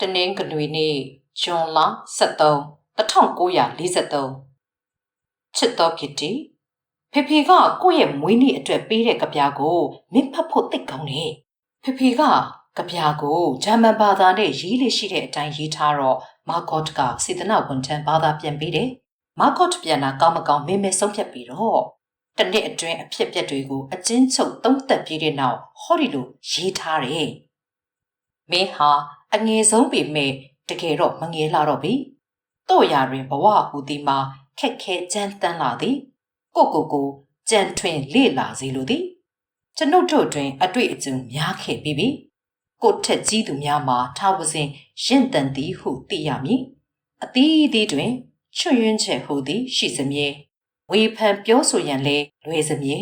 တနင်္ဂနွေနေ့ဇွန်လ23 1943ချစ်တော်ကစ်တီဖေဖေကကိုယ့်ရဲ့မွေးနေ့အတွက်ပေးတဲ့ကြပြာကိုမင်းဖတ်ဖို့သိကောင်းတယ်ဖေဖေကကြပြာကိုဂျာမန်ဘာသာနဲ့ရေးလို့ရှိတဲ့အတိုင်းရေးထားတော့မာကော့ကစေတနာဝန်ထမ်းဘာသာပြန်ပေးတယ်မာကော့ပြန်တာကောင်းမကောင်းမင်းမဲဆုံးဖြတ်ပြီးတော့တနေ့အတွင်းအဖြစ်အပျက်တွေကိုအချင်းချုပ်သုံးသက်ပြီးတဲ့နောက်ဟောဒီလိုရေးထားတယ်မင်းဟာ အငယ်ဆုံးပေမဲ့တကယ်တော့မငယ်လာတော့ပြီတို့ရာတွင်ဘဝဟူသည်မှာခက်ခဲကြမ်းတမ်းလာသည်ကိုကိုကိုကြံထွင်လေ့လာစေလိုသည်ကျွန်ုပ်တို့တွင် အတွေ့အကြုံများခဲ့ပြီးပြီကိုထက်ကြီးသူများမှာထားဝစဉ်ရင့်တန်သည်ဟုသိရမည်အသီးသီးတွင်ချွတ်ယွင်းချက်ဟူသည်ရှိစမြဲဝေဖန်ပြောဆိုရန်လဲလွယ်စမြဲ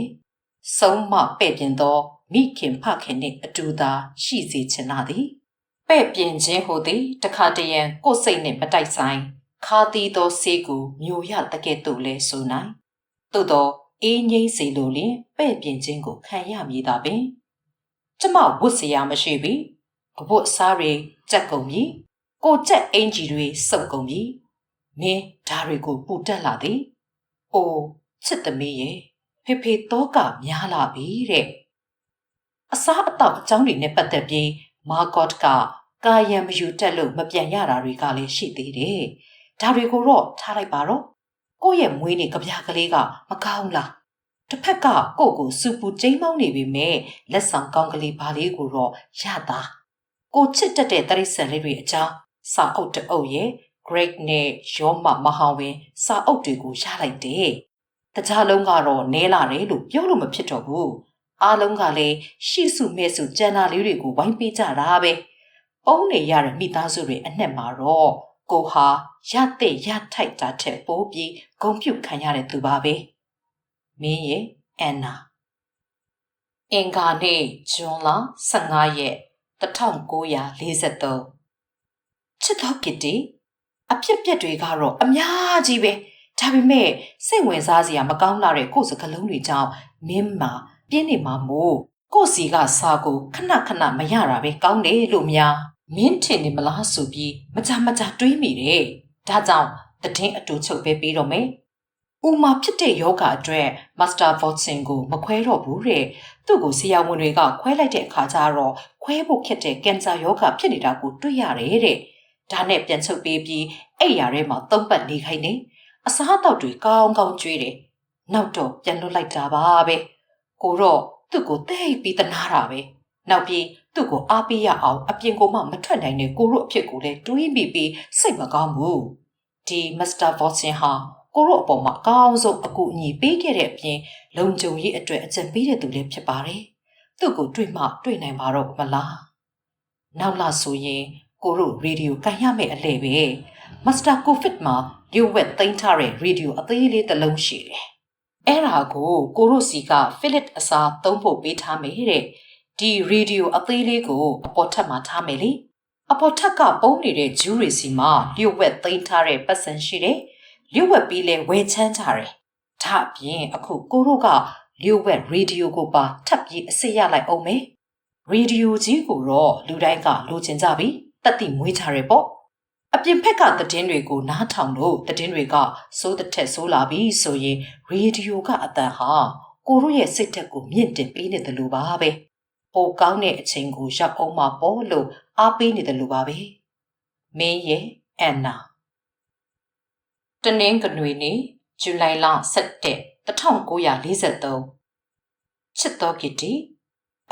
ဆုံးမပဲ့ပြင်သောမိခင်ဖခင်နှင့်အတူသာရှိစေချင်လာသည် ပဲ့ပြင်ခြင်းဟူသည်တခါတရံကိုယ်စိတ်နှင့်မတိုက်ဆိုင်ခါတီးသောဆေးကိုမျိုးရတကဲ့သို့လဲဆိုနိုင်သို့သောအေးငိမ့်စေလိုလျင်ပဲ့ပြင်ခြင်းကိုခံရမည်သာပင်ကျမဝတ်စရာမရှိပြီအဝတ်စားတွေကြက်ကုန်ပြီကိုကြက်အင်ဂျီတွေစုပ်ကုန်ပြီမင်းဓာတွေကိုပူတက်လာသည်အိုးချစ်သမီးရဲ့ဖေဖေတော့ကများလာပြီတဲ့အစားအသောက်အကြောင်းတွေနဲ့ပတ်သက်ပြီး မာကော့ကကာယံမယူတက်လို့မပြန်ရတာတွေကလည်းရှိသေးတယ်။ဒါတွေကိုတော့ထားလိုက်ပါတော့။ကိုယ့်ရဲ့မွေးနေ့ကြပြားကလေးကမကောင်းလား။တစ်ဖက်ကကိုယ့်ကိုစူပူကျိမ်းမောင်းနေပြီမဲ့လက်ဆောင်ကောင်းကလေးဘာလေးကိုတော့ရတာ။ကိုချစ်တတ်တဲ့တရိษံလေးတွေအကြောင်းစာအုပ်တအုပ်ရဲ့ Great နဲ့ရောမမဟာဝင်စာအုပ်တွေကိုရလိုက်တယ်။တခြားလုံးကတော့နဲလာတယ်လို့ပြောလို့မဖြစ်တော့ဘူး။ အားလုံးကလည်းရှိစုမဲ့စုကြံတာလေးတွေကိုဝိုင်းပေးကြတာပဲ။ပုံးနေရတဲ့မိသားစုတွေအနှက်မှာတော့ကိုဟာရတဲ့ရထိုက်တာထက်ပိုပြီးဂုံပြုတ်ခံရတဲ့သူပါပဲ။မင်းရဲ့အန်နာအင်္ဂါနေ့ဇွန်လ15ရက်1943ချစ်တော်ကစ်တီအဖြစ်ပြက်တွေကတော့အများကြီးပဲဒါပေမဲ့စိတ်ဝင်စားစရာမကောင်းလာတဲ့ကိုယ်စကလုံးတွေကြောင့်မင်းမှာ ပြင်းနေမှာမို့ကိုယ်စီကစာကိုခဏခဏမရတာပဲကောင်းတယ်လို့များမင်းထင်နေမလားဆိုပြီးမကြမကြတွေးမိတယ်ဒါကြောင့်တည်င်းအတူချုပ်ပေးပြီးတော့မယ်ဥမာဖြစ်တဲ့ယောဂအတွက်မစ္စတာဗော့ဆင်ကိုမခွဲတော့ဘူးတဲ့သူ့ကိုဆရာဝန်တွေကခွဲလိုက်တဲ့အခါကျတော့ခွဲဖို့ခက်တဲ့ကင်ဆာယောဂဖြစ်နေတာကိုတွေ့ရတယ်တဲ့ဒါနဲ့ပြန်ချုပ်ပေးပြီးအဲ့ရထဲမှာသုံးပတ်နေခိုင်းနေအစားအသောက်တွေကောင်းကောင်းကျွေးတယ်နောက်တော့ပြန်လွတ်လိုက်တာပါပဲ ကိုတော့သူ့ကိုတိတ်ပြီးတနာတာပဲနောက်ပြီးသူ့ကိုအားပေးရအောင်အပြင်ကိုမှမထွက်နိုင်တဲ့ကိုတို့အဖြစ်ကိုလည်းတွေးမိပြီးစိတ်မကောင်းဘူးဒီမစ္စတာဗော့ဆင်ဟာကိုတို့အပေါ်မှာအကောင်းဆုံးအကူအညီပေးခဲ့တဲ့အပြင်လုံခြုံရေးအတွက်အကြံပေးတဲ့သူလည်းဖြစ်ပါတယ်သူ့ကိုတွေ့မှတွေ့နိုင်မှာတော့မလားနောက်လာဆိုရင်ကိုတို့ရေဒီယိုကန်ရမယ့်အလဲပဲမစ္စတာကိုဖစ်မှာလျှို့ဝှက်သိမ်းထားတဲ့ရေဒီယိုအသေးလေးတစ်လုံးရှိတယ် အဲ့ဒါကိုကိုတို့စီကဖိလစ်အစားသုံးဖို့ပေးထားမယ်တဲ့ဒီရေဒီယိုအသေးလေးကိုအပေါ်ထပ်မှာထားမယ်လေအပေါ်ထပ်ကပုံးနေတဲ့ဂျူးရီစီမှာလျှို့ဝှက်သိမ်းထားတဲ့ပတ်စံရှိတယ်လျှို့ဝှက်ပြီးလဲဝယ်ချမ်းကြတယ်ဒါအပြင်အခုကိုတို့ကလျှို့ဝှက်ရေဒီယိုကိုပါထပ်ပြီးအစ်စ်ရလိုက်အောင်မယ်ရေဒီယိုကြီးကိုတော့လူတိုင်းကလိုချင်ကြပြီတက်တိမွေးကြရပေါ့ အပြင်ဖက်ကသတင်းတွေကိုနားထောင်လို့သတင်းတွေကစိုးတဲ့ထက်ဆိုးလာပြီဆိုရင်ရေဒီယိုကအတန်ဟာကိုတို့ရဲ့စိတ်ဓာတ်ကိုမြင့်တင်ပေးနေတယ်လို့ပါပဲပိုကောင်းတဲ့အချိန်ကိုရောက်အောင်မှာပေါ့လို့အားပေးနေတယ်လို့ပါပဲမင်းရဲ့အန်နာတနင်္ဂနွေနေ့ဇူလိုင်လ17 1943ချစ်တော်ကီတီ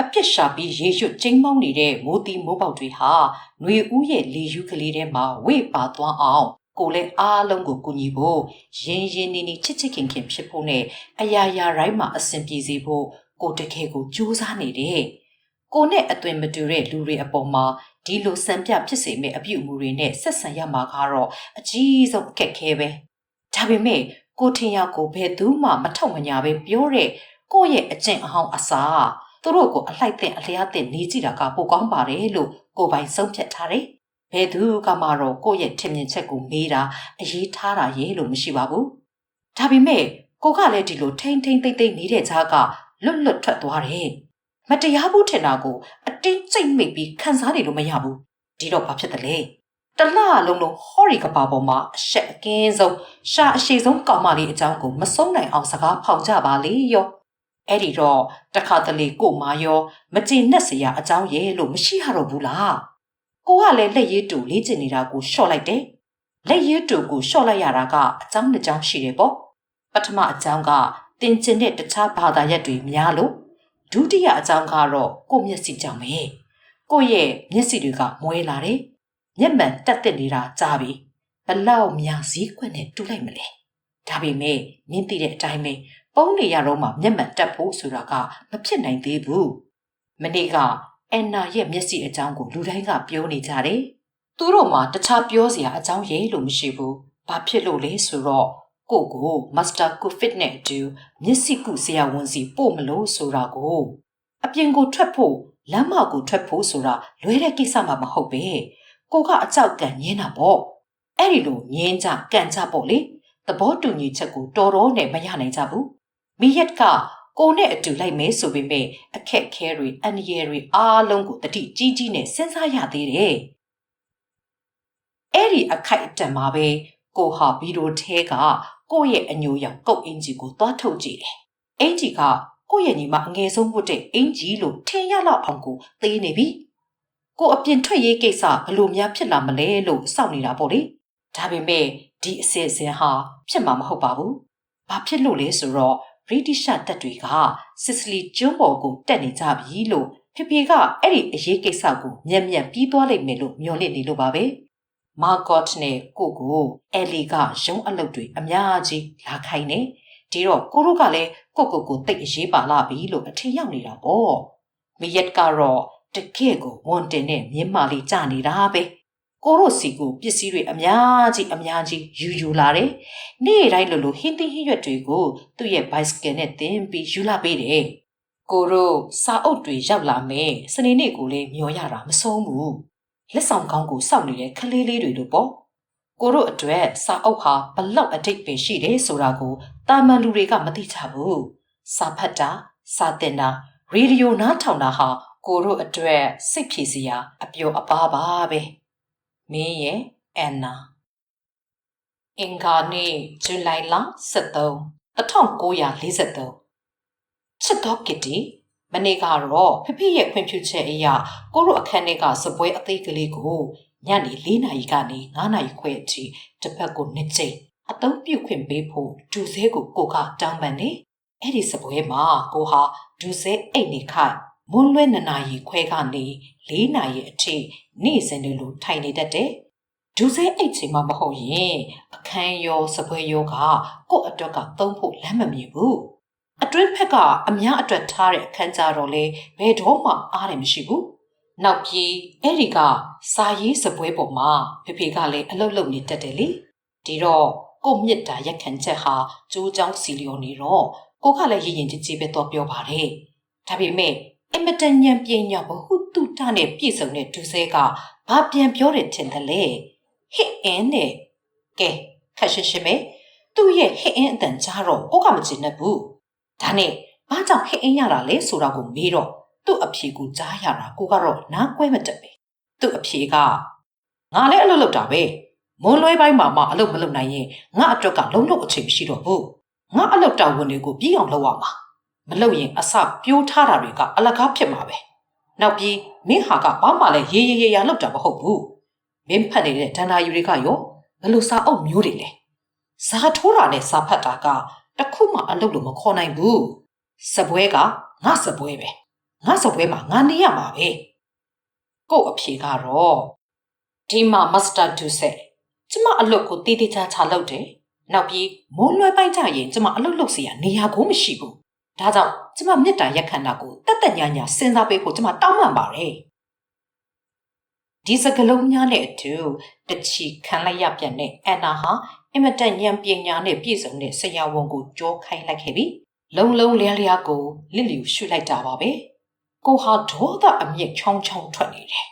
အပြစ်ရှာပြီးရေရွတ်ကျိမ်းမောင်းနေတဲ့မိုးတီမိုးပေါက်တွေဟာຫນွေဦးရဲ့လေယူးကလေးထဲမှာဝေ့ပါသွားအောင်ကိုလည်းအားလုံးကိုကူညီဖို့ရင်ရင်နေနေချစ်ချစ်ခင်ခင်ဖြစ်ဖို့နဲ့အရာရာတိုင်းမှာအဆင်ပြေစေဖို့ကိုတကယ်ကိုကြိုးစားနေတယ်။ကိုနဲ့အသွင်မတူတဲ့လူတွေအပေါ်မှာဒီလိုစံပြဖြစ်စေမယ့်အပြုအမူတွေနဲ့ဆက်ဆံရမှာကတော့အကြီးဆုံးအခက်ခဲပဲ။ဒါပေမဲ့ကိုထင်ရကိုဘယ်သူမှမထောက်မညာပဲပြောတဲ့ကိုယ့်ရဲ့အကျင့်အဟောင်းအစား သူတို့ကိုအလိုက်တဲ့အလျားတဲ့နေကြည့်တာကပိုကောင်းပါတယ်လို့ကိုပိုင်ဆုံးဖြတ်ထားတယ်။ဘယ်သူကမှတော့ကိုယ့်ရဲ့ထင်မြင်ချက်ကိုမေးတာအရေးထားတာရေးလို့မရှိပါဘူး။ဒါပေမဲ့ကိုကလည်းဒီလိုထိမ့်ထိမ့်သိမ့်သိမ့်နေတဲ့ကြားကလွတ်လွတ်ထွက်သွားတယ်။မတရားဘူးထင်တာကိုအတင်းစိတ်မိတ်ပြီးခံစားနေလို့မရဘူးဒီတော့ဘာဖြစ်တယ်လဲတလှလုံးလုံးဟော်ရီကပါပေါ်မှာအရှက်အကင်းဆုံးရှာအရှိဆုံးကောင်မလေးအကြောင်းကိုမဆုံးနိုင်အောင်စကားဖောင်ကြပါလေရော အဲ့ဒီတော့တခါတလေကိုမာရောမကြည်နဲ့စရာအကြောင်းရဲ့လို့မရှိရတော့ဘူးလားကိုကလည်းလက်ရည်တူလေးကျင်နေတာကိုရှော့လိုက်တယ်လက်ရည်တူကိုရှော့လိုက်ရတာကအကြောင်းတစ်ကြောင်းရှိတယ်ပေါ့ပထမအကြောင်းကတင်ကျင်တဲ့တခြားဘာသာရပ်တွေများလို့ဒုတိယအကြောင်းကတော့ကိုမျက်စိကြောင့်ပဲကိုရဲ့မျက်စိတွေကမွဲလာတယ်မျက်မှန်တက်တက်နေတာကြားပြီဘလောက်များစည်းခွက်နဲ့တူးလိုက်မလဲဒါပေမဲ့နင်းသိတဲ့အတိုင်းပဲ ပုံးနေရတော့မှမျက်မှန်တက်ဖို့ဆိုတာကမဖြစ်နိုင်သေးဘူးမနေ့ကအန်နာရဲ့မျက်စိအကြောင်းကိုလူတိုင်းကပြောနေကြတယ်သူတို့မှတခြားပြောစရာအကြောင်းရေးလို့မရှိဘူးဘာဖြစ်လို့လဲဆိုတော့ကိုကိုမစ္စတာကိုဖစ်နဲ့အတူမျက်စိကုဆရာဝန်စီပို့မလို့ဆိုတာကိုအပြင်ကိုထွက်ဖို့လမ်းမကိုထွက်ဖို့ဆိုတာလွဲတဲ့ကိစ္စမှမဟုတ်ပဲကိုကအကြောက်ကန်ညင်းတာပေါ့အဲ့ဒီလိုညင်းကြကန်ကြပေါ့လေသဘောတူညီချက်ကိုတော်တော်နဲ့မရနိုင်ကြဘူး မိယက်ကကိုနဲ့အတူလိုက်မဲဆိုပေမဲ့အခက်ခဲတွေအန္တရာယ်တွေအားလုံးကိုတတိကြီးကြီးနဲ့စဉ်းစားရသေးတယ်အဲ့ဒီအခိုက်အတန့်မှာပဲကိုဟာဗီဒီယိုထဲကကိုယ့်ရဲ့အညိုရောင်ကုတ်အင်ဂျီကိုသွားထုတ်ကြည့်တယ်။အင်ဂျီကကိုယ့်ရဲ့ညီမအငယ်ဆုံးဝတ်တဲ့အင်ဂျီလို့ထင်ရလောက်အောင်ကိုသေးနေပြီ။ကိုအပြင်ထွက်ရေးကိစ္စဘလို့များဖြစ်လာမလဲလို့စောင့်နေတာပေါ့လေ။ဒါပေမဲ့ဒီအစီအစဉ်ဟာဖြစ်မှာမဟုတ်ပါဘူး။ဘာဖြစ်လို့လဲဆိုတော့ ဗြိတိရှတပ်တွေကစစ်စလီကျွန်းပေါ်ကိုတက်နေကြပြီလို့ဖေဖေကအဲ့ဒီအရေးကိစ္စကိုမျက်မျက်ပြီးသွားလိမ့်မယ်လို့မျှော်လင့်နေလို့ပါပဲ။မာကော့နဲ့ကိုကိုအဲလီကရုံးအလုပ်တွေအများကြီးလာခိုင်းနေဒီတော့ကိုတို့ကလည်းကိုကိုကိုတိတ်အရေးပါလာပြီလို့အထင်ရောက်နေတာပေါ့မီယက်ကတော့တကယ့်ကိုဝန်တင်နဲ့မြင်းမာလေးကြာနေတာပဲ ကိုတို့စီကိုပစ္စည်းတွေအများကြီးအများကြီးယူယူလာတယ်နေ့တိုင်းလိုလိုဟင်းသီးဟင်းရွက်တွေကိုသူ့ရဲ့ bicycle နဲ့တင်ပြီးယူလာပေးတယ်ကိုတို့စာအုပ်တွေရောက်လာမယ်စနေနေ့ကိုလည်းမျောရတာမဆုံးဘူးလက်ဆောင်ကောင်းကိုစောင့်နေတဲ့ခလေးလေးတွေလို့ပေါ့ကိုတို့အတွက်စာအုပ်ဟာဘလောက်အတိတ်ပဲရှိတယ်ဆိုတာကိုတာမန်လူတွေကမသိကြဘူးစာဖတ်တာစာသင်တာရေဒီယိုနားထောင်တာဟာကိုတို့အတွက်စိတ်ဖြည်စရာအပျော်အပါပါပဲ မင်းရဲ့အန်နာအင်္ဂါနေ့ဇူလိုင်လ23 1943ချစ်တော်ကစ်တီမနေ့ကတော့ဖဖေရဲ့ခွင့်ပြုချက်အရကိုတို့အခန်းထဲကစပွဲအသေးကလေးကိုညနေ၄နာရီကနေ9နာရီခွဲအထိတစ်ပတ်ကိုနှစ်ကြိမ်အသုံးပြုခွင့်ပေးဖို့ဒူစဲကိုကိုကတောင်းပန်နေအဲ့ဒီစပွဲမှာကိုဟာဒူစဲအိတ်နေခိုင်မွန်းလွဲ2နာရီခွဲကနေ 4နာရီအထိနေ့စဉ်လိုထိုင်နေတတ်တယ်ဒူစဲအိတ်ချိန်မှမဟုတ်ရင်အခန်းရောစပွဲရောကကို့အတွက်ကသုံးဖို့လမ်းမမြင်ဘူးအတွင်းဖက်ကအများအတွက်ထားတဲ့အခန်းကြတော့လေဘယ်တော့မှအားတယ်မရှိဘူးနောက်ပြီးအဲ့ဒီကစာရေးစပွဲပေါ်မှာဖေဖေကလည်းအလုတ်လုတ်နေတတ်တယ်လေဒီတော့ကိုမြစ်တာရက်ခံချက်ဟာကျိုးချောင်းစီလျော်နေတော့ကိုကလည်းရင်ရင်ကြည်ကြည်ပဲတော့ပြောပါတယ်ဒါပေမဲ့အင်မတန်ညံပြင်းညဘဟု တုတနဲ့ပြည့်စုံတဲ့ဒူစဲကဘာပြန်ပြောတယ်ထင်တယ်လေဟစ်အင်းနဲ့ကဲခက်ရှင်းရှင်းပဲသူ့ရဲ့ဟစ်အင်းအတန်ကြားတော့ကိုကမချင်နဲ့ဘူးဒါနဲ့ဘာကြောင့်ဟစ်အင်းရတာလဲဆိုတာကိုမေးတော့သူ့အဖြေကိုကြားရတာကိုကတော့နားကွဲမတက်ပဲသူ့အဖြေကငါလည်းအလုပ်လုပ်တာပဲမွန်လွဲပိုင်းမှာမှအလုပ်မလုပ်နိုင်ရင်ငါအတွက်ကလုံးလုံးအချိန်မရှိတော့ဘူးငါအလုပ်တာဝန်တွေကိုပြီးအောင်လုပ်ရမှာမလုပ်ရင်အစပြိုးထားတာတွေကအလကားဖြစ်မှာပဲ နောက်ပြီးမင်းဟာကဘာမှလည်းရေရေရရလောက်တာမဟုတ်ဘူးမင်းဖတ်နေတဲ့ဒန္တာယူတွေကရောဘလို့စာအုပ်မျိုးတွေလဲဇာထိုးတာနဲ့စာဖတ်တာကတခုမှအလုပ်လို့မခေါ်နိုင်ဘူးစပွဲကငါစပွဲပဲငါစပွဲမှာငါနေရမှာပဲကို့အဖြေကတော့ဒီမှာမစ္စတာဒူဆက်ကျမအလုပ်ကိုတည်တည်ချာချာလုပ်တယ်နောက်ပြီးမိုးလွှဲပိုင်းကြရင်ကျမအလုပ်လုပ်စရာနေရာကိုမရှိဘူး ဒါကြောင့်ကျမမေတ္တာရက်ခန္ဓာကိုတက်တက်ညာညာစဉ်းစားပေးဖို့ကျမတောင်းပန်ပါတယ်ဒီစကလုံးများနဲ့အတူတချီခံလိုက်ရပြန်တဲ့အန်နာဟာအင်မတန်ဉာဏ်ပညာနဲ့ပြည့်စုံတဲ့ဆရာဝန်ကိုကြောခိုင်းလိုက်ခဲ့ပြီလုံလုံလျားလျားကိုလစ်လျူရှုလိုက်တာပါပဲကိုဟာဒေါသအမျက်ချောင်းချောင်းထွက်နေတယ်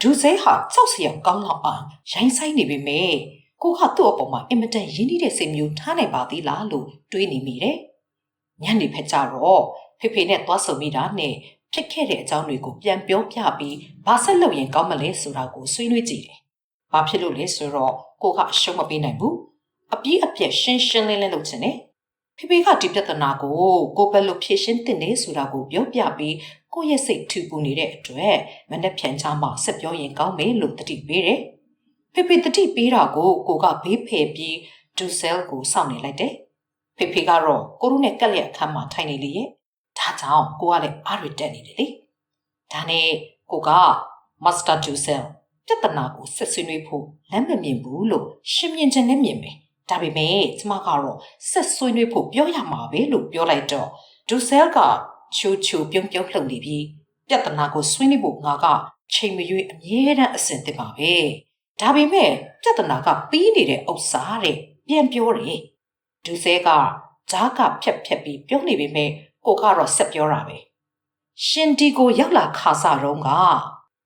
ဒူစဲဟာကြောက်စရာကောင်းလောက်အောင်ရိုင်းဆိုင်နေပေမဲ့ကိုကသူ့အပေါ်မှာအင်မတန်ရင်းနှီးတဲ့စိတ်မျိုးထားနိုင်ပါသေးလားလို့တွေးနေမိတယ် ညနေဖက်ကျတော့ဖေဖေနဲ့သွားဆုံမိတာနဲ့ဖြစ်ခဲ့တဲ့အကြောင်းတွေကိုပြန်ပြောပြပြီးဘာဆက်လုပ်ရင်ကောင်းမလဲဆိုတာကိုဆွေးနွေးကြည့်တယ်။ဘာဖြစ်လို့လဲဆိုတော့ကိုကအရှုံးမပေးနိုင်ဘူး။အပြည့်အပြည့်ရှင်းရှင်းလင်းလင်းလုပ်ချင်တယ်။ဖေဖေကဒီပြဿနာကိုကိုဘယ်လိုဖြေရှင်းတင်နေဆိုတာကိုပြောပြပြီးကိုယ့်ရဲ့စိတ်ထူပူနေတဲ့အတွက်မနဲ့ဖြန်ချမှဆက်ပြောရင်ကောင်းမယ်လို့တတိပေးတယ်။ဖေဖေတတိပေးတာကိုကိုကဘေးဖယ်ပြီးဒူဆဲလ်ကိုစောင့်နေလိုက်တယ်။ ဖေဖေကတော့ကိုရုနဲ့ကက်လျက်အခန်းမှာထိုင်နေလေရဲ့။ဒါကြောင့်ကိုကလည်းအားရတက်နေတယ်လေ။ဒါနဲ့ကိုကမစတာဒူဆဲလ်ပြဿနာကိုဆက်ဆွေးနွေးဖို့လမ်းမမြင်ဘူးလို့ရှင်းမြင်ချင်နဲ့မြင်မယ်။ဒါပေမဲ့ကျမကတော့ဆက်ဆွေးနွေးဖို့ပြောရမှာပဲလို့ပြောလိုက်တော့ဒူဆဲလ်ကချူချူပြုံးပြုံးလှုပ်နေပြီးပြဿနာကိုဆွေးနွေးဖို့ငါကချိန်မရွေးအမြဲတမ်းအဆင်သင့်ပါပဲ။ဒါပေမဲ့ပြဿနာကပြီးနေတဲ့ဥစ္စာတဲ့ပြန်ပြောတယ်။ ဒူဆဲကဂျားကဖြက်ဖြက်ပြီးပြောနေပေမဲ့ကိုကတော့ဆက်ပြောတာပဲ။ရှင်ဒီကိုရောက်လာခါစားတော့က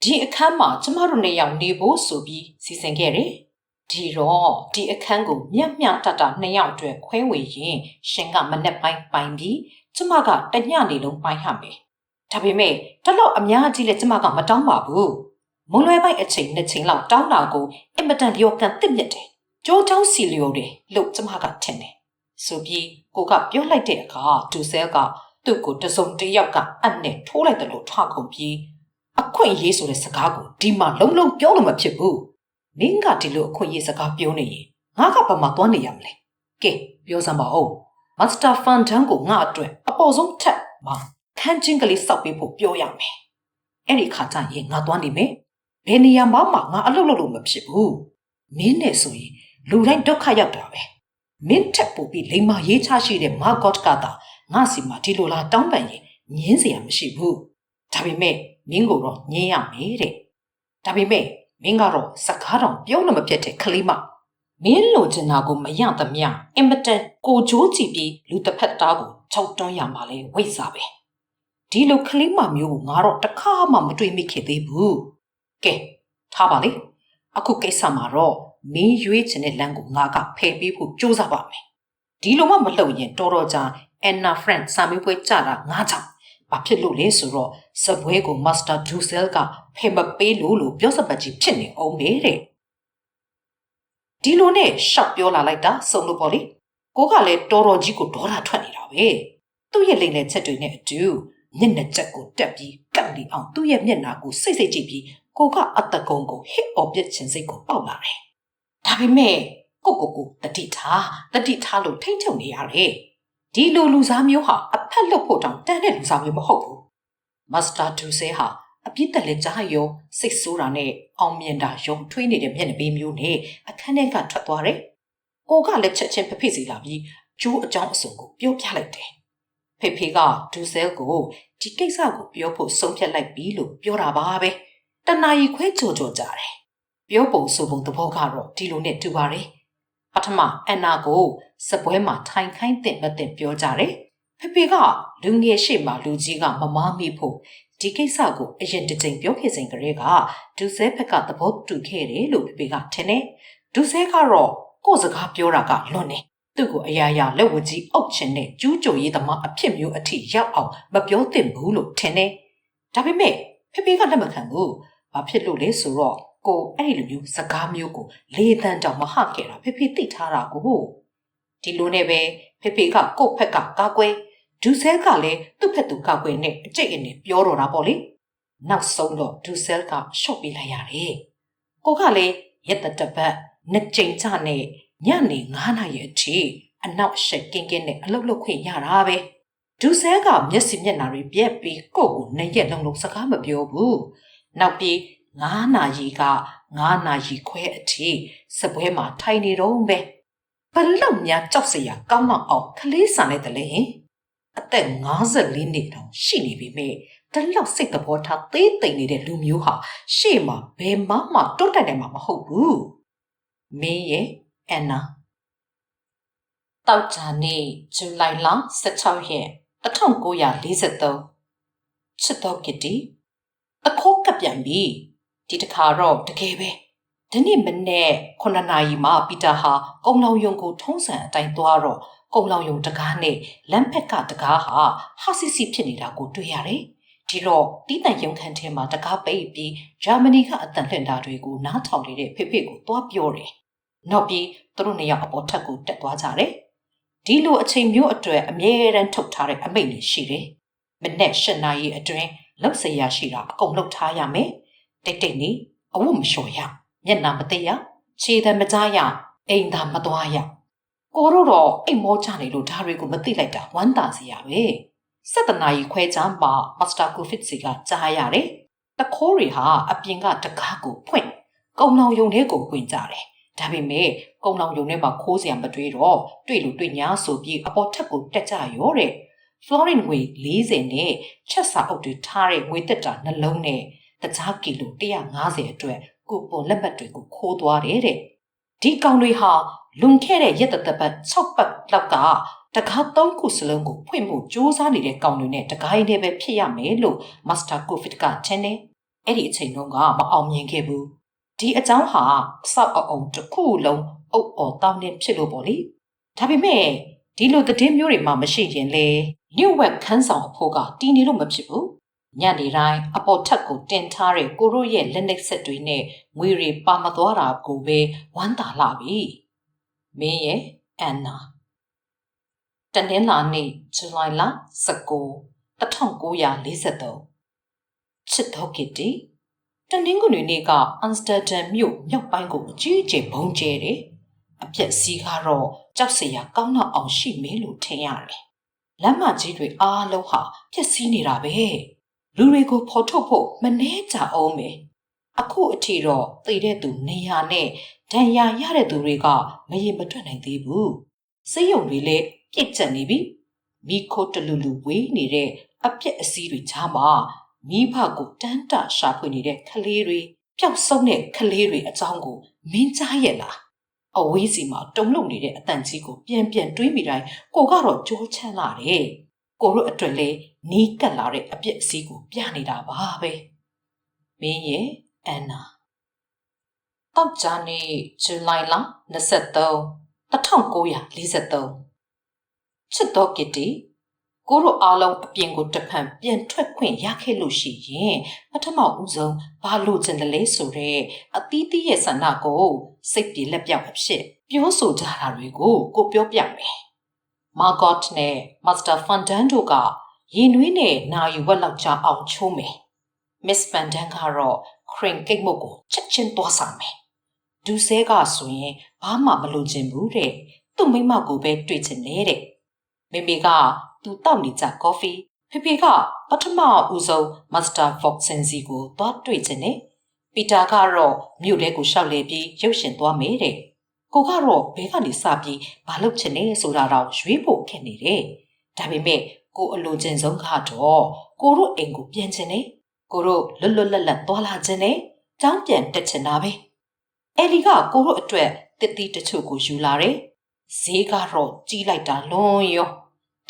ဒီအခန်းမှာကျမတို့နေရောက်နေဖို့ဆိုပြီးစီစဉ်ခဲ့တယ်။ဒီတော့ဒီအခန်းကိုမြတ်မြတ်တတနှစ်ယောက်အတွက်ခွဲဝေရင်ရှင်ကမနဲ့ပိုင်းပိုင်ပြီးကျမကတညနေလုံးပိုင်းဟမယ်။ဒါပေမဲ့တလောက်အများကြီးလဲကျမကမတောင်းပါဘူး။မွန်လွယ်ပိုင်းအချိန်နှစ်ချိန်လောက်တောင်းတာကိုအင်မတန်လျော်ကန်တစ်မြက်တယ်။ကြိုးချောင်းစီလျော်တယ်လို့ကျမကထင်တယ်။ ဆိုပြီးကိုကပြောလိုက်တဲ့အခါဒူဆဲကသူ့ကိုတစုံတစ်ယောက်ကအပ်နဲ့ထိုးလိုက်တယ်လို့ထခုန်ပြီးအခွင့်အရေးဆိုတဲ့စကားကိုဒီမှာလုံးလုံးပြောလို့မဖြစ်ဘူး။မင်းကဒီလိုအခွင့်အရေးစကားပြောနေရင်ငါကဘာမှသွားနေရမလဲ။ကဲပြောစမ်းပါဦး။ Master Fan Tan ကိုငါအတွက်အပေါ်ဆုံးထက်မှာခန်းချင်းကလေးစောက်ပေးဖို့ပြောရမယ်။အဲ့ဒီခါကျရင်ငါသွားနေမယ်။ဘယ်နေရာမှမှငါအလုပ်လုပ်လို့မဖြစ်ဘူး။မင်းနဲ့ဆိုရင်လူတိုင်းဒုက္ခရောက်တာပဲ။ မင်းထက်ပိုပြီးလိမ္မာရေးချရှိတဲ့မာဂေါ့ကသာငါစီမှာဒီလိုလားတောင်းပန်ရင်ညင်းစရာမရှိဘူး။ဒါပေမဲ့မင်းကိုတော့ညင်းရမယ်တဲ့။ဒါပေမဲ့မင်းကတော့စကားတော်ပြောလို့မဖြစ်တဲ့ကလေးမမင်းလိုချင်တာကိုမရသမျှအင်မတန်ကိုကြိုးကြည့်ပြီးလူတစ်ဖက်သားကိုခြောက်တွန်းရမှာလဲဝိတ်စားပဲဒီလိုကလေးမမျိုးကိုငါတော့တစ်ခါမှမတွေ့မိခဲ့သေးဘူးကဲထားပါလေအခုကိစ္စမှာတော့ မင်းရွေးချင်တဲ့လမ်းကိုငါကဖယ်ပေးဖို့ကြိုးစားပါမယ်ဒီလိုမှမလှုပ်ရင်တော်တော်ကြာအန်နာဖရန့်စာမေးပွဲကြတာငါကြောင့်ဘာဖြစ်လို့လဲဆိုတော့စပွဲကိုမာစတာဒူဆဲလ်ကဖယ်မပေးလို့လို့ပြောစပတ်ကြီးဖြစ်နေအောင်ပဲတဲ့ဒီလိုနဲ့ရှော့ပြောလာလိုက်တာစုံလို့ပေါ့လေကိုကလည်းတော်တော်ကြီးကိုဒေါသထွက်နေတာပဲသူ့ရဲ့လိမ်လည်ချက်တွေနဲ့အတူမျက်နှာချက်ကိုတက်ပြီးကတ်လီအောင်သူ့ရဲ့မျက်နှာကိုစိတ်စိတ်ကြည့်ပြီးကိုကအတကုံကိုဟစ်အော်ပြစ်ချင်စိတ်ကိုပေါက်လာတယ် ဒါပေမဲ့ကိုကိုကိုတတိထားတတိထားလို့ထိမ့်ချုံနေရတယ်ဒီလိုလူစားမျိုးဟာအဖက်လွတ်ဖို့တောင်တန်းတဲ့လူစားမျိုးမဟုတ်ဘူးမစတာဒူဆဲဟာအပြစ်တက်လက်ကြားရောစိတ်ဆိုးတာနဲ့အောင်မြင်တာယုံထွေးနေတဲ့မျက်နှာပေးမျိုးနဲ့အခန်းထဲကထွက်သွားတယ်။ကိုကလည်းချက်ချင်းဖဖေစီလာပြီးကျိုးအကြောင်းအစုံကိုပြောပြလိုက်တယ်။ဖေဖေကဒူဆဲကိုဒီကိစ္စကိုပြောဖို့ဆုံးဖြတ်လိုက်ပြီလို့ပြောတာပါပဲ။တနာရီခွဲကြော်ကြော်ကြတယ်။ ပြောပုံဆိုပုံသဘောကတော့ဒီလိုနဲ့တူပါတယ်။ပထမအန်နာကိုစပွဲမှာထိုင်ခိုင်းတဲ့မတဲ့ပြောကြတယ်။ဖေဖေကလူငယ်ရှိမှလူကြီးကမမားမိဖို့ဒီကိစ္စကိုအရင်တစ်ချိန်ပြောခဲ့စဉ်ကလေးကဒူဆဲဘက်ကသဘောတူခဲ့တယ်လို့ဖေဖေကထင်တယ်။ဒူဆဲကတော့ကိုယ့်စကားပြောတာကလွန်နေ။သူ့ကိုအရာရာလက်ဝကြီးအုပ်ချင်တဲ့ကျူးကျော်ရေးသမားအဖြစ်မျိုးအထိရောက်အောင်မပြောသင့်ဘူးလို့ထင်တယ်။ဒါပေမဲ့ဖေဖေကလက်မခံဘူး။ဘာဖြစ်လို့လဲဆိုတော့ ကိုအဲ့ဒီလိုမျိုးစကားမျိုးကိုလေတန်းတောင်မဟခဲ့တာဖေဖေသိထားတာကိုဒီလိုနဲ့ပဲဖေဖေကကိုယ့်ဖက်ကကာကွယ်ဒူဆဲကလည်းသူ့ဖက်သူကောက်ွယ်နဲ့အကျိတ်အနေပြောတော့တာပေါ့လေနောက်ဆုံးတော့ဒူဆဲကရှော့ပေးလိုက်ရတယ်ကိုကလည်းရက်တတပတ်နှစ်ကြိမ်ချနဲ့ညနေ9နာရီအထိအနောက်ရှက်ကင်းကင်းနဲ့အလုတ်လုတ်ခွင့်ရတာပဲဒူဆဲကမျက်စိမျက်နှာတွေပြက်ပြီးကိုယ့်ကိုနှစ်ရက်လုံးလုံးစကားမပြောဘူးနောက်ပြီး 9နာရီက9နာရီခွဲအထိစပွဲမှာထိုင်နေတော့ပဲဘလောက်များကြောက်စရာကောင်းတော့အောင်ခလေးဆန်လိုက်တယ်လေအသက်54နှစ်တောင်ရှိနေပြီမေတလောက်စိတ်သဘောထားသေးသိမ့်နေတဲ့လူမျိုးဟာရှေ့မှာဘယ်မှမှတွတ်တက်တယ်မှာမဟုတ်ဘူးမင်းရဲ့အန်နာတောက်ချာနေ့ဇူလိုင်လ16ရက်1943ချစ်တော်ကတိအခိုးကပြန်ပြီ ဒီတခါတော့တကယ်ပဲဒီနေ့မနေ့9နာရီမှာပီတာဟာကုံလောင်ယုံကိုထုံးစံအတိုင်းသွားတော့ကုံလောင်ယုံတကားနဲ့လမ်းဖက်ကတကားဟာဟာစီစီဖြစ်နေတာကိုတွေ့ရတယ်ဒီတော့တီးတန့်ရုံခန်းထဲမှာတကားပိတ်ပြီးဂျာမနီကအတန်လှင့်တာတွေကိုနားထောင်နေတဲ့ဖေဖေကိုသွားပြောတယ်။နောက်ပြီးသူတို့နှစ်ယောက်အပေါ်ထက်ကိုတက်သွားကြတယ်။ဒီလိုအချိန်မျိုးအတွက်အမြဲတမ်းထုတ်ထားတဲ့အမိန့်တွေရှိတယ်။မနေ့၈နာရီအတွင်းလောက်စရာရှိတာအကုန်လုပ်ထားရမယ်။ တိတ်တိတ်နေအဝတ်မလျှော်ရမျက်နှာမသိရခြေသည်မကြားရအိမ်သာမသွားရကိုတို့တော့အိမ်မောချနေလို့ဒါတွေကိုမသိလိုက်တာဝမ်းသာစရာပဲစက်တနာကြီးခွဲချမ်းပါမစ္စတာကိုဖစ်စီကကြားရတယ်တခိုးတွေဟာအပြင်ကတကားကိုဖွင့်ကုံလောင်ယုံထဲကိုဝင်ကြတယ်ဒါပေမဲ့ကုံလောင်ယုံထဲမှာခိုးစရာမတွေ့တော့တွေ့လို့တွေ့ညာဆိုပြီးအပေါ်ထက်ကိုတက်ကြရောတဲ့ Florin ငွေ40နဲ့ချက်စာအုပ်တွေထားတဲ့ငွေတက်တာနှလုံးနဲ့ တကြားကီလို150အတွက်ကိုပေါ်လက်မှတ်တွေကိုခိုးသွားတယ်တဲ့ဒီကောင်တွေဟာလွန်ခဲ့တဲ့ရက်တသက်ပတ်6ပတ်လောက်ကတကား3ခုစလုံးကိုဖွင့်ဖို့ကြိုးစားနေတဲ့ကောင်တွေနဲ့တကားရင်းနဲ့ပဲဖြစ်ရမယ်လို့ Master Covid ကထင်တယ်အဲ့ဒီအချိန်တုန်းကမအောင်မြင်ခဲ့ဘူးဒီအကြောင်းဟာစောက်အောင်တစ်ခုလုံးအုပ်အော်တောင်းနေဖြစ်လို့ပေါ့လေဒါပေမဲ့ဒီလိုသတင်းမျိုးတွေမှမရှိရင်လေညဝက်ခန်းဆောင်အဖို့ကတီးနေလို့မဖြစ်ဘူး ညနေတိုင်းအပေါ်ထက်ကိုတင်ထားတဲ့ကိုရိုရဲ့လက်နက်ဆက်တွေနဲ့ငွေတွေပါမသွားတာကိုပဲဝမ်းသာလာပြီမင်းရဲ့အန်နာတနင်္လာနေ့ဇူလိုင်လ19 1943ချစ်တော်ကစ်တီတနင်္ဂနွေနေ့ကအမ်စတာဒမ်မြို့မြောက်ပိုင်းကိုအကြီးအကျယ်ဘုံကျဲတယ်အပြက်စီးကတော့ကြောက်စရာကောင်းတော့အောင်ရှိမယ်လို့ထင်ရတယ်လမ်းမကြီးတွေအားလုံးဟာပြက်စီးနေတာပဲ လူတွေကိုဖော်ထုတ်ဖို့မနှဲကြအောင်မယ်အခုအထိတော့သိတဲ့သူနေရာနဲ့ဒဏ်ရာရတဲ့သူတွေကမရင်မတွက်နိုင်သေးဘူးစိတ်ယုံတွေလည်းပြစ်ကျက်နေပြီမိခိုးတလူလူဝေးနေတဲ့အပြက်အစည်းတွေချားမှာမိဘကိုတန်းတရှာဖွေနေတဲ့ကလေးတွေပျောက်ဆုံးတဲ့ကလေးတွေအကြောင်းကိုမင်းကြားရဲ့လားအဝေးစီမှာတုံလုံနေတဲ့အတန်ကြီးကိုပြန်ပြန်တွေးမိတိုင်းကိုကတော့ကြိုးချမ်းလာတယ် ကိုတို့အတွက်လဲနီးကပ်လာတဲ့အပြစ်အစည်းကိုပြနေတာပါပဲမင်းရဲ့အန်နာတောက်ကြနေဇူလိုင်လ23 1943ချစ်တော်ကစ်တီကိုတို့အားလုံးအပြင်ကိုတဖန်ပြန်ထွက်ခွင့်ရခဲ့လို့ရှိရင်ပထမဦးဆုံးဘာလို့ချင်တယ်လဲဆိုတော့အသီးသီးရဲ့ဆန္ဒကိုစိတ်ပြေလက်ပြောက်အဖြစ်ပြောဆိုကြတာတွေကိုကိုပြောပြမယ်။ မာဂေါ့နဲ့မစ္စတာဖန်ဒန်တို့ကရင်နွေးနဲ့နာယူဝက်လောက်ကြာအောင်ချိုးမယ်။မစ္စဖန်ဒန်ကတော့ခရင်ကိတ်မုတ်ကိုချက်ချင်းသွားဆောင်မယ်။ဒူဆဲကဆိုရင်ဘာမှမလုပ်ချင်ဘူးတဲ့။သူ့မိမကိုပဲတွေ့ချင်နေတဲ့။မိမိကသူတောက်နေကြကော်ဖီဖေဖေကပထမဦးဆုံးမစ္စတာဖော့ဆန်စီကိုသွားတွေ့ချင်တယ်ပီတာကတော့မြို့ထဲကိုရှောက်လေပြီးရုပ်ရှင်သွားမယ်တဲ့ ကိုကတော့ဘဲကနေစပြီးဘာလုပ်ချင်လဲဆိုတာတော့ရွေးဖို့ခက်နေတယ်ဒါပေမဲ့ကိုအလိုချင်ဆုံးကတော့ကိုတို့အိမ်ကိုပြန်ချင်တယ်ကိုတို့လွတ်လွတ်လပ်လပ်သွားလာချင်တယ်ကျောင်းပြန်တက်ချင်တာပဲယ်လီကကိုတို့အတွက်တစ်တီးတချို့ကိုယူလာတယ်ဈေးကတော့ကြီးလိုက်တာလွန်ရော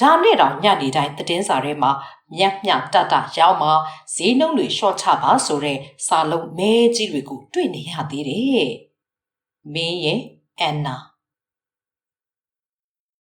ဒါနဲ့တော့ညနေတိုင်းသတင်းစာထဲမှာမြက်မြတတရောင်းမှာဈေးနှုန်းတွေရှော့ချပါဆိုတဲ့စာလုံးမဲကြီးတွေကိုတွေ့နေရသေးတယ်။မင်းရဲ့ အန်နာ